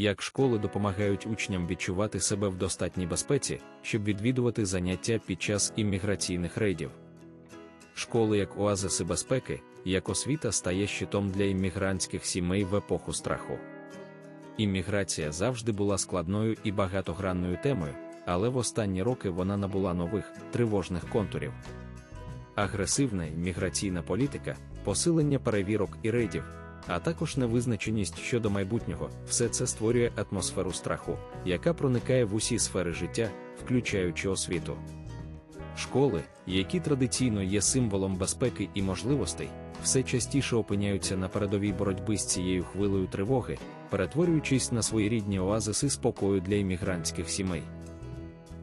як школи допомагають учням відчувати себе в достатній безпеці, щоб відвідувати заняття під час імміграційних рейдів. Школи як оазиси безпеки, як освіта стає щитом для іммігрантських сімей в епоху страху. Імміграція завжди була складною і багатогранною темою, але в останні роки вона набула нових тривожних контурів. Агресивна імміграційна політика, посилення перевірок і рейдів, а також невизначеність щодо майбутнього, все це створює атмосферу страху, яка проникає в усі сфери життя, включаючи освіту. Школи, які традиційно є символом безпеки і можливостей, все частіше опиняються на передовій боротьби з цією хвилею тривоги, перетворюючись на своєрідні оазиси спокою для іммігрантських сімей.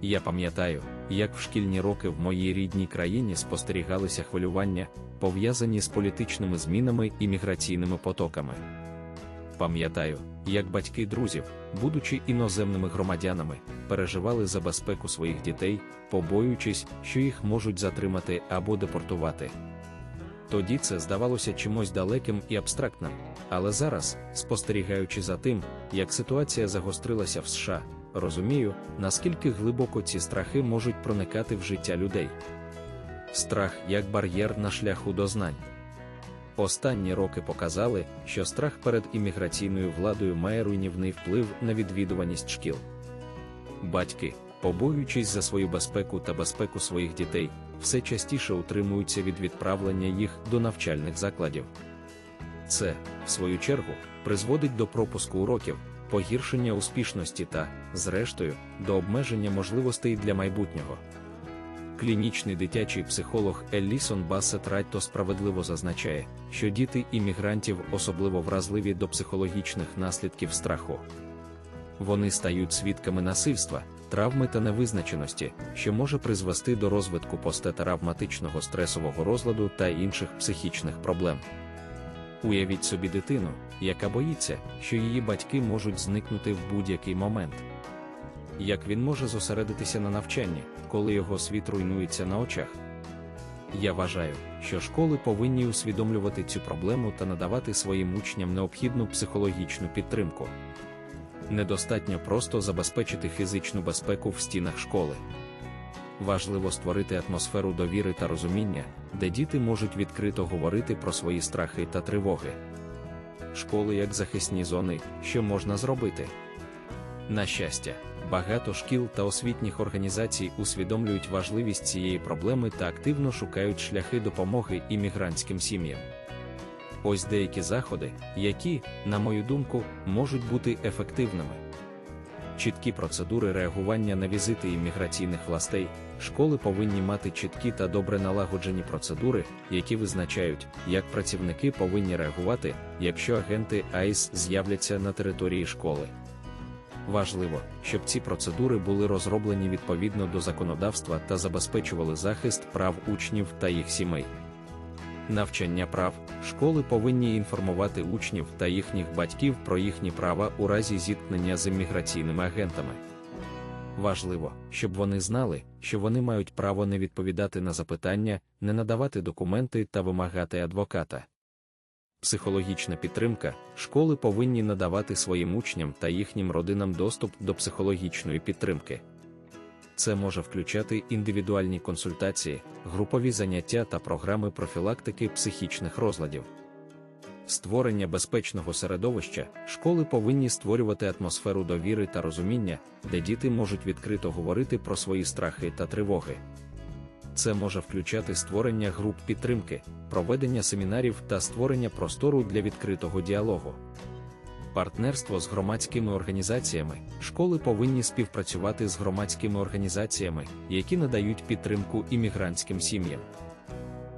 Я пам'ятаю, як в шкільні роки в моїй рідній країні спостерігалися хвилювання, пов'язані з політичними змінами і міграційними потоками. Пам'ятаю, як батьки друзів, будучи іноземними громадянами, переживали за безпеку своїх дітей, побоюючись, що їх можуть затримати або депортувати. Тоді це здавалося чимось далеким і абстрактним, але зараз, спостерігаючи за тим, як ситуація загострилася в США, розумію, наскільки глибоко ці страхи можуть проникати в життя людей. Страх як бар'єр на шляху до знань. Останні роки показали, що страх перед імміграційною владою має руйнівний вплив на відвідуваність шкіл. Батьки, побоюючись за свою безпеку та безпеку своїх дітей, все частіше утримуються від відправлення їх до навчальних закладів. Це, в свою чергу, призводить до пропуску уроків, погіршення успішності та, зрештою, до обмеження можливостей для майбутнього. Клінічний дитячий психолог Еллісон Бассет Райтто справедливо зазначає, що діти іммігрантів особливо вразливі до психологічних наслідків страху. Вони стають свідками насильства, травми та невизначеності, що може призвести до розвитку постетравматичного стресового розладу та інших психічних проблем. Уявіть собі дитину, яка боїться, що її батьки можуть зникнути в будь-який момент. Як він може зосередитися на навчанні, коли його світ руйнується на очах? Я вважаю, що школи повинні усвідомлювати цю проблему та надавати своїм учням необхідну психологічну підтримку. Недостатньо просто забезпечити фізичну безпеку в стінах школи. Важливо створити атмосферу довіри та розуміння, де діти можуть відкрито говорити про свої страхи та тривоги. Школи як захисні зони, що можна зробити. На щастя, багато шкіл та освітніх організацій усвідомлюють важливість цієї проблеми та активно шукають шляхи допомоги іммігрантським сім'ям. Ось деякі заходи, які, на мою думку, можуть бути ефективними. Чіткі процедури реагування на візити імміграційних властей, школи повинні мати чіткі та добре налагоджені процедури, які визначають, як працівники повинні реагувати, якщо агенти АІС з'являться на території школи. Важливо, щоб ці процедури були розроблені відповідно до законодавства та забезпечували захист прав учнів та їх сімей. Навчання прав школи повинні інформувати учнів та їхніх батьків про їхні права у разі зіткнення з імміграційними агентами. Важливо, щоб вони знали, що вони мають право не відповідати на запитання, не надавати документи та вимагати адвоката. Психологічна підтримка школи повинні надавати своїм учням та їхнім родинам доступ до психологічної підтримки. Це може включати індивідуальні консультації, групові заняття та програми профілактики психічних розладів. Створення безпечного середовища школи повинні створювати атмосферу довіри та розуміння, де діти можуть відкрито говорити про свої страхи та тривоги. Це може включати створення груп підтримки, проведення семінарів та створення простору для відкритого діалогу. Партнерство з громадськими організаціями школи повинні співпрацювати з громадськими організаціями, які надають підтримку іммігрантським сім'ям.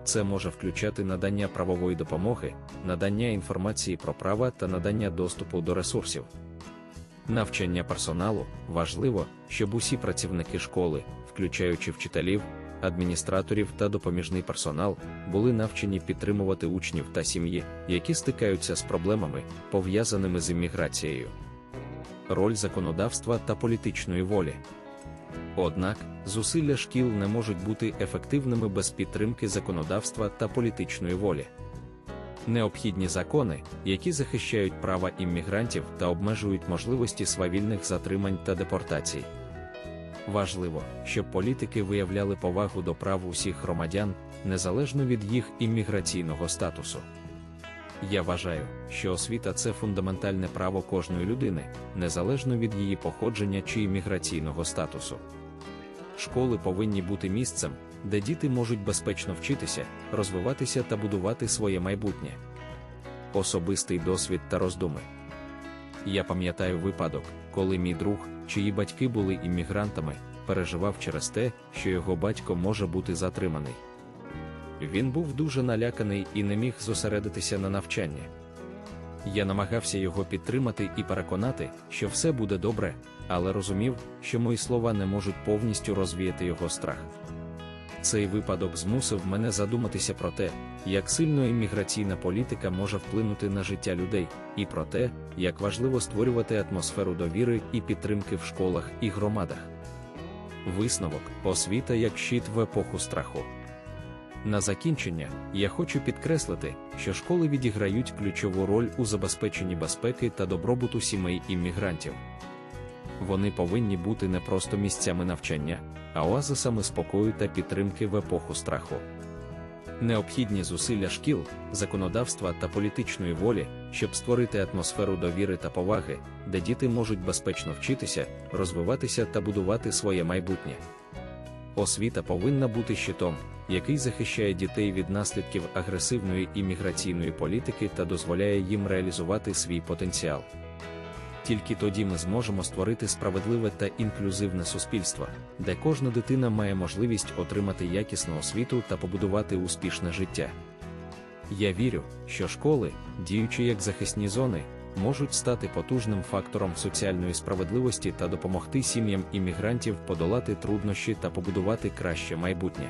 Це може включати надання правової допомоги, надання інформації про права та надання доступу до ресурсів. Навчання персоналу важливо, щоб усі працівники школи, включаючи вчителів, адміністраторів та допоміжний персонал, були навчені підтримувати учнів та сім'ї, які стикаються з проблемами, пов'язаними з імміграцією. Роль законодавства та політичної волі. Однак, зусилля шкіл не можуть бути ефективними без підтримки законодавства та політичної волі. Необхідні закони, які захищають права іммігрантів та обмежують можливості свавільних затримань та депортацій. Важливо, щоб політики виявляли повагу до прав усіх громадян, незалежно від їх імміграційного статусу. Я вважаю, що освіта це фундаментальне право кожної людини, незалежно від її походження чи імміграційного статусу. Школи повинні бути місцем, де діти можуть безпечно вчитися, розвиватися та будувати своє майбутнє. Особистий досвід та роздуми. Я пам'ятаю випадок, коли мій друг, чиї батьки були іммігрантами, переживав через те, що його батько може бути затриманий. Він був дуже наляканий і не міг зосередитися на навчанні. Я намагався його підтримати і переконати, що все буде добре, але розумів, що мої слова не можуть повністю розвіяти його страх. Цей випадок змусив мене задуматися про те, як сильно імміграційна політика може вплинути на життя людей, і про те, як важливо створювати атмосферу довіри і підтримки в школах і громадах. Висновок освіта як щит в епоху страху. На закінчення я хочу підкреслити, що школи відіграють ключову роль у забезпеченні безпеки та добробуту сімей іммігрантів. Вони повинні бути не просто місцями навчання, а оазисами спокою та підтримки в епоху страху. Необхідні зусилля шкіл, законодавства та політичної волі, щоб створити атмосферу довіри та поваги, де діти можуть безпечно вчитися, розвиватися та будувати своє майбутнє. Освіта повинна бути щитом, який захищає дітей від наслідків агресивної імміграційної політики та дозволяє їм реалізувати свій потенціал. Тільки тоді ми зможемо створити справедливе та інклюзивне суспільство, де кожна дитина має можливість отримати якісну освіту та побудувати успішне життя. Я вірю, що школи, діючи як захисні зони, можуть стати потужним фактором соціальної справедливості та допомогти сім'ям іммігрантів подолати труднощі та побудувати краще майбутнє.